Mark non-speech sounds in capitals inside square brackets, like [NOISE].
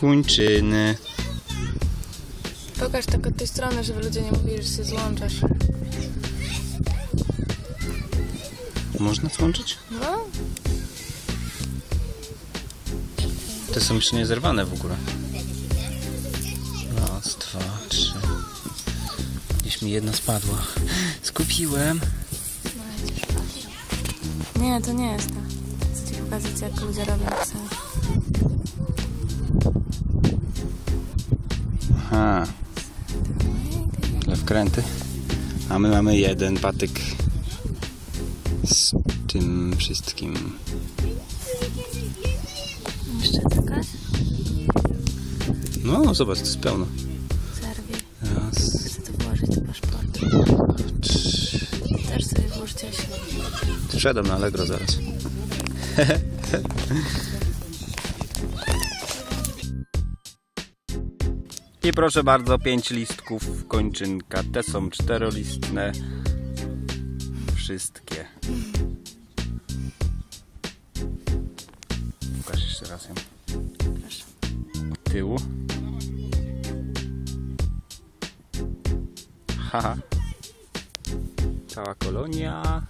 kończyny. Pokaż tak od tej strony, żeby ludzie nie mówili, że się złączasz. Można złączyć? No, Te są jeszcze nie zerwane w ogóle. Raz, dwa, trzy. Gdzieś mi jedna spadła. Skupiłem. nie, to nie jest to. Chcę ci pokazać, jak ludzie robią psa. Aha. Dla wkręty. A my mamy jeden patyk z tym wszystkim. Jeszcze jakaś? No, zobacz, to jest pełno. Zerwij. Raz, Chcę to włożyć do paszportu. Też sobie się. Sprzedam na Allegro zaraz. [LAUGHS] I proszę bardzo, pięć listków kończynka. Te są czterolistne. Wszystkie. Pokaż jeszcze raz ją. Od tyłu. Haha. Cała kolonia.